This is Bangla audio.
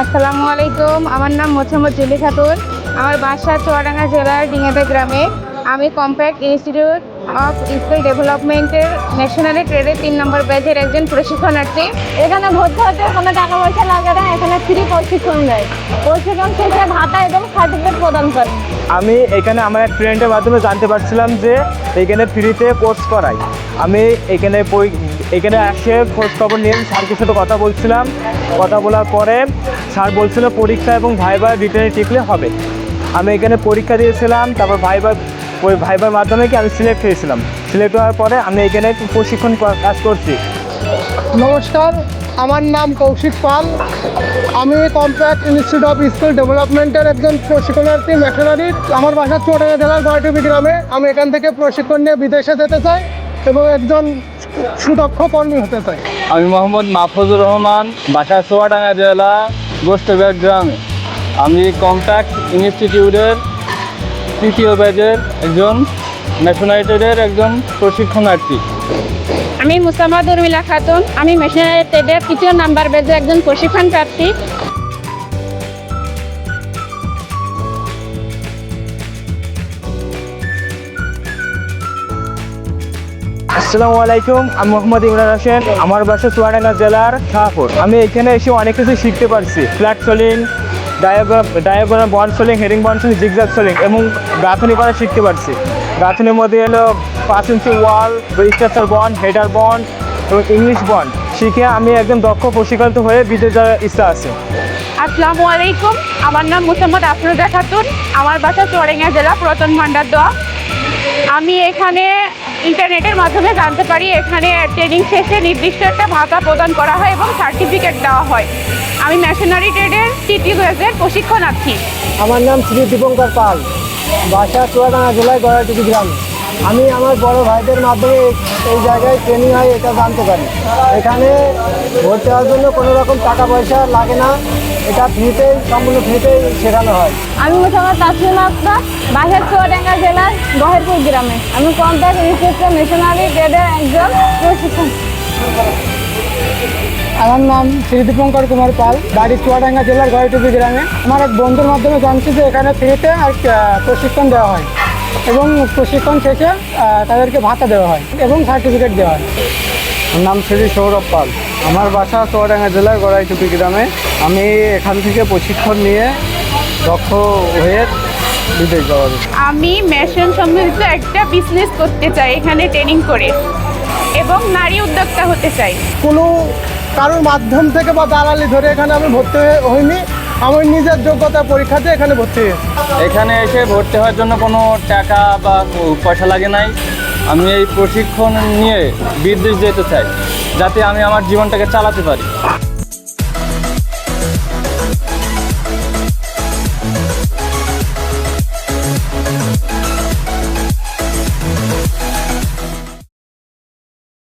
আসসালামু আলাইকুম আমার নাম মোছাম্মদ জুলি খাতুন। আমার বাসা চুয়াডাঙ্গা জেলার ডিঙাতে গ্রামে। আমি কম্প্যাক্ট ইনস্টিটিউট অফ স্কিল ডেভেলপমেন্টের ন্যাশনালি ট্রেডের তিন নম্বর ব্যাচের একজন প্রশিক্ষণার্থী। এখানে ভর্তি হতে কোনো টাকা পয়সা লাগে না এখানে ফ্রি প্রশিক্ষণ দেয়। প্রশিক্ষণ শেষে ভাতা এবং সার্টিফিকেট প্রদান করে। আমি এখানে আমার এক ফ্রেন্ডের মাধ্যমে জানতে পারছিলাম যে এখানে ফ্রিতে কোর্স করাই আমি এখানে এখানে আসে খোঁজ খবর নিয়ে স্যারকে সাথে কথা বলছিলাম। কথা বলার পরে স্যার বলছিল পরীক্ষা এবং ভাইবার রিটার্নে টিকলে হবে। আমি এখানে পরীক্ষা দিয়েছিলাম তারপর ভাইবার ওই ভাইবার মাধ্যমে কি আমি সিলেক্ট হয়েছিলাম সিলেক্ট হওয়ার পরে আমি এখানে প্রশিক্ষণ কাজ করছি। নমস্কার আমার নাম কৌশিক পাল। আমি কম্প্যাক্ট ইনস্টিটিউট অফ স্কিল ডেভেলপমেন্টের একজন প্রশিক্ষণার্থী মেশনারি আমার বাসা চুয়াডাঙ্গা জেলার গড়টিপি গ্রামে। আমি এখান থেকে প্রশিক্ষণ নিয়ে বিদেশে যেতে চাই এবং একজন সুদক্ষ কর্মী হতে চাই। আমি মোহাম্মদ মাহফুজুর রহমান বাসা সোয়াডাঙ্গা জেলা। গোষ্ঠব্যাগ গ্রামে আমি কন্ট্যাক্ট ইনস্টিটিউটের তৃতীয় ব্যাচের একজন মেশনারিটেডের একজন প্রশিক্ষণার্থী। আমি মুসামাদ উর্মিলা খাতুন, আমি মেশনারিটেডের তৃতীয় নাম্বার ব্যাচের একজন প্রশিক্ষণ প্রার্থী আসসালামু আলাইকুম, আমি মোহাম্মদ ইমরান হোসেন, আমার বাসা চুয়াডাঙ্গা জেলার শাহপুর। আমি এখানে এসে অনেক কিছু শিখতে পারছি। Flat soling, diagram bond soling, heading bond soling zigzag soling, এবং গাঁথনি করা শিখতে পারছি। গাঁথনির মধ্যে এলো পাঁচ inch wall structure bond header bond এবং ইংলিশ বন্ড শিখে আমি একদম দক্ষ প্রশিক্ষিত হয়ে বিদেশ যাওয়ার ইচ্ছা আছে। আসসালামু আলাইকুম, আমার নাম মুসাম্মদ আফরোজা খাতুন, আমার বাসা চুয়াডাঙ্গা জেলা পুরাতন ভান্ডার দোয়া। আমি এখানে ইন্টারনেটের মাধ্যমে জানতে পারি, এখানে ট্রেনিং শেষে নির্দিষ্ট একটা ভাতা প্রদান করা হয় এবং সার্টিফিকেট দেওয়া হয়। আমি ন্যাশনারি ট্রেডের তৃতীয় গ্রেজের প্রশিক্ষণার্থী। আমার নাম শ্রী দীপঙ্কর পাল। বাসা চুয়াডাঙ্গা, জেলায় গড়াটুকি গ্রামে। আমি আমার বড় ভাইদের মাধ্যমে এই- জায়গায় ট্রেনিং হয় এটা জানতে পারি। এখানে ভর্তি হওয়ার জন্য কোনো রকম টাকা পয়সা লাগে না। এটা ফ্রিতেই সম্পূর্ণ ফ্রিতেই শেখানো হয়। আমি মোহাম্মদ তাসলিম আক্তার বাসার চুয়াডাঙ্গা জেলার গহেরপুর গ্রামে। আমি কম্প্যাক্ট ইনস্টিটিউট মিশনারি ট্রেডের একজন প্রশিক্ষণ আমার নাম শ্রী দীপঙ্কর কুমার পাল বাড়ি চুয়াডাঙ্গা জেলার গড়িটুপি গ্রামে। আমার এক বন্ধুর মাধ্যমে জানছি যে এখানে ফ্রিতে আর প্রশিক্ষণ দেওয়া হয়। এবং প্রশিক্ষণ শেষে তাদেরকে ভাতা দেওয়া হয় এবং সার্টিফিকেট দেওয়া হয়। আমার নাম শ্রী সৌরভ পাল। আমার বাসা চুয়াডাঙ্গা জেলার গড়াইটুপি গ্রামে। আমি এখান থেকে প্রশিক্ষণ নিয়ে দক্ষ হয়ে বিদেশ যাওয়ার আমি মেশিন সম্বন্ধিত একটা বিজনেস করতে চাই এখানে ট্রেনিং করে এবং নারী উদ্যোক্তা হতে চাই। কোনো কারোর মাধ্যম থেকে বা দালালি ধরে এখানে আমি ভর্তি হয়ে- হইনি। আমার নিজের যোগ্যতা পরীক্ষাতে এখানে ভর্তি। এখানে এসে ভর্তি হওয়ার জন্য কোনো টাকা বা পয়সা লাগে নাই। আমি এই প্রশিক্ষণ নিয়ে বিদেশ যেতে চাই, যাতে আমি আমার জীবনটাকে চালাতে পারি।